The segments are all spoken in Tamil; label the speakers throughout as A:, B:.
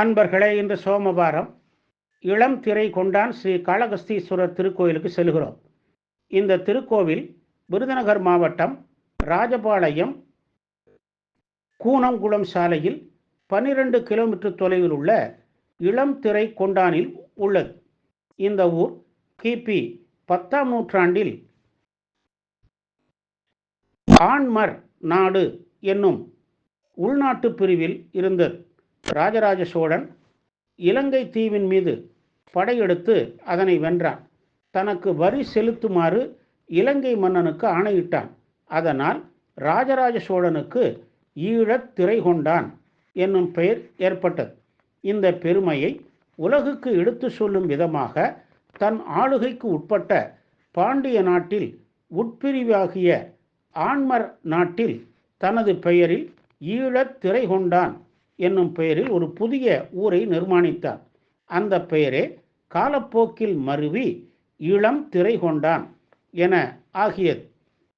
A: அன்பர்களே இன்று சோமவாரம் இளம் திரை கொண்டான் ஸ்ரீ காளகஸ்தீஸ்வரர் திருக்கோயிலுக்கு செல்கிறோம். இந்த திருக்கோவில் விருதுநகர் மாவட்டம் ராஜபாளையம் கூனங்குளம் சாலையில் பன்னிரண்டு கிலோமீட்டர் தொலைவில் உள்ள இளம் திரை கொண்டானில் உள்ளது. இந்த ஊர் கிபி பத்தாம் நூற்றாண்டில் ஆண்மர் நாடு என்னும் உள்நாட்டு பிரிவில் இருந்தது. ராஜராஜ சோழன் இலங்கை தீவின் மீது படையெடுத்து அதனை வென்றான். தனக்கு வரி செலுத்துமாறு இலங்கை மன்னனுக்கு ஆணையிட்டான். அதனால் ராஜராஜ சோழனுக்கு ஈழத் திரை கொண்டான் என்னும் பெயர் ஏற்பட்டது. இந்த பெருமையை உலகுக்கு எடுத்து சொல்லும் விதமாக தன் ஆளுகைக்கு உட்பட்ட பாண்டிய நாட்டில் உட்பிரிவாகிய ஆண்மர் நாட்டில் தனது பெயரில் ஈழத் திரை கொண்டான். என்னும் பெயரில் ஒரு புதிய ஊரை நிர்மாணித்தார். அந்த பெயரே காலப்போக்கில் மருவி இளம் திரை கொண்டான் என ஆகியது.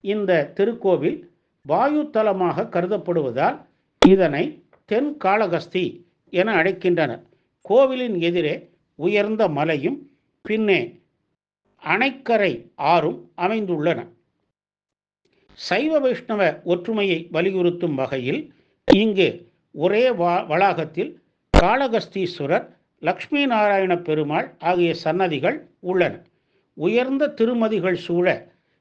A: இந்த திருக்கோவில் வாயு தலமாக கருதப்படுவதால் இதனை தென் காளகஸ்தி என அழைக்கின்றனர். கோவிலின் எதிரே உயர்ந்த மலையும் பின்னே அணைக்கரை ஆறும் அமைந்துள்ளன. சைவ வைஷ்ணவ ஒற்றுமையை வலியுறுத்தும் வகையில் இங்கு ஒரே வா வளாகத்தில் காளகஸ்தீஸ்வரர் லக்ஷ்மி நாராயண பெருமாள் ஆகிய சன்னதிகள் உள்ளன. உயர்ந்த திருமதிகள் சூழ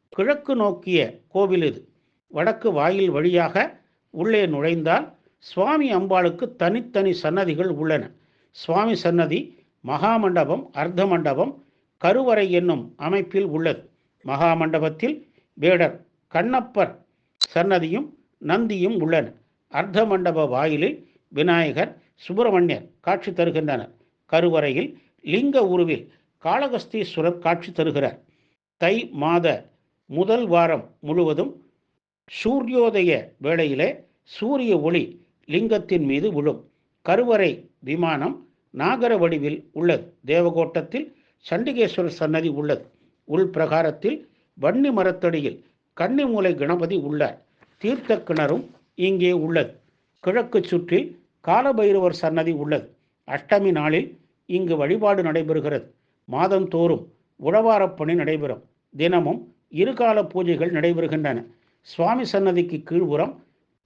A: கிழக்கு நோக்கிய கோவில் இது. வடக்கு வாயில் வழியாக உள்ளே நுழைந்தால் சுவாமி அம்பாளுக்கு தனித்தனி சன்னதிகள் உள்ளன. சுவாமி சன்னதி மகாமண்டபம் அர்த்த மண்டபம் கருவறை என்னும் அமைப்பில் உள்ளது. மகாமண்டபத்தில் வேடர் கண்ணப்பர் சன்னதியும் நந்தியும் உள்ளன. அர்த்த மண்டப வாயிலில் விநாயகர் சுப்பிரமணியர் காட்சி தருகின்றனர். கருவறையில் லிங்க உருவில் காளகஸ்தீஸ்வரர் காட்சி தருகிறார். தை மாத முதல் வாரம் முழுவதும் சூரியோதய வேளையிலே சூரிய ஒளி லிங்கத்தின் மீது விழும். கருவறை விமானம் நாகர வடிவில் உள்ளது. தேவகோட்டத்தில் சண்டிகேஸ்வரர் சன்னதி உள்ளது. உள் பிரகாரத்தில் வன்னி மரத்தடியில் கன்னிமூலை கணபதி உள்ளார். தீர்த்த கிணறும் இங்கே உள்ளது. கிழக்கு சுற்றில் காலபைரவர் சன்னதி உள்ளது. அஷ்டமி நாளில் இங்கு வழிபாடு நடைபெறுகிறது. மாதந்தோறும் உழவாரப் பணி நடைபெறும். தினமும் இருகால பூஜைகள் நடைபெறுகின்றன. சுவாமி சன்னதிக்கு கீழ்புறம்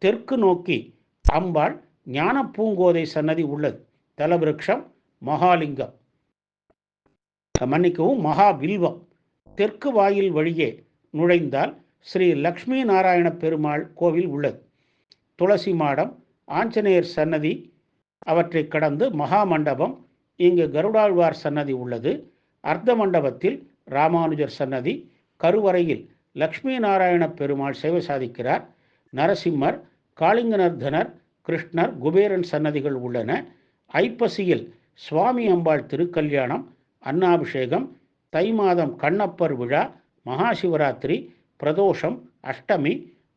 A: தெற்கு நோக்கி அம்பாள் ஞான பூங்கோதை சன்னதி உள்ளது. தலவிருக்ஷம் மகாலிங்கம். மன்னிக்கவும் மகாபில்வம். தெற்கு வாயில் வழியே நுழைந்தால் ஸ்ரீ லக்ஷ்மி நாராயண பெருமாள் கோவில் உள்ளது. துளசி மாடம் ஆஞ்சநேயர் சன்னதி அவற்றை கடந்து மகா மண்டபம் இங்கு கருடாழ்வார் சன்னதி உள்ளது. அர்த்த மண்டபத்தில் ராமானுஜர் சன்னதி கருவறையில் லக்ஷ்மி நாராயண பெருமாள் சேவை சாதிக்கிறார். நரசிம்மர் காளிங்கநர்தனர் கிருஷ்ணர் குபேரன் சன்னதிகள் உள்ளன. ஐப்பசியில் சுவாமி அம்பாள் திருக்கல்யாணம் அன்னாபிஷேகம் தை மாதம் கண்ணப்பர் விழா மகாசிவராத்திரி பிரதோஷம் அஷ்டமி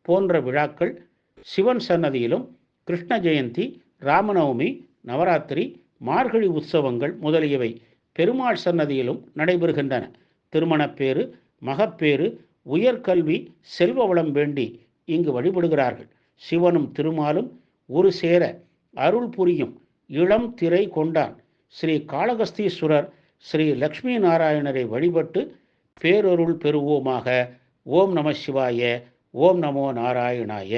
A: போன்ற விழாக்கள் சிவன் சன்னதியிலும் கிருஷ்ண ஜெயந்தி ராமநவமி நவராத்திரி மார்கழி உற்சவங்கள் முதலியவை பெருமாள் சன்னதியிலும் நடைபெறுகின்றன. திருமணப்பேறு மகப்பேறு உயர்கல்வி செல்வ வளம் வேண்டி இங்கு வழிபடுகிறார்கள். சிவனும் திருமாலும் ஒரு சேர அருள் புரியும் இளம் திரை கொண்டான். ஸ்ரீ காளகஸ்தீஸ்வரர் ஸ்ரீ லக்ஷ்மி நாராயணரை வழிபட்டு பேரொருள் பெறுவோமாக. ஓம் நம சிவாய ஓம் நமோ நாராயணாய.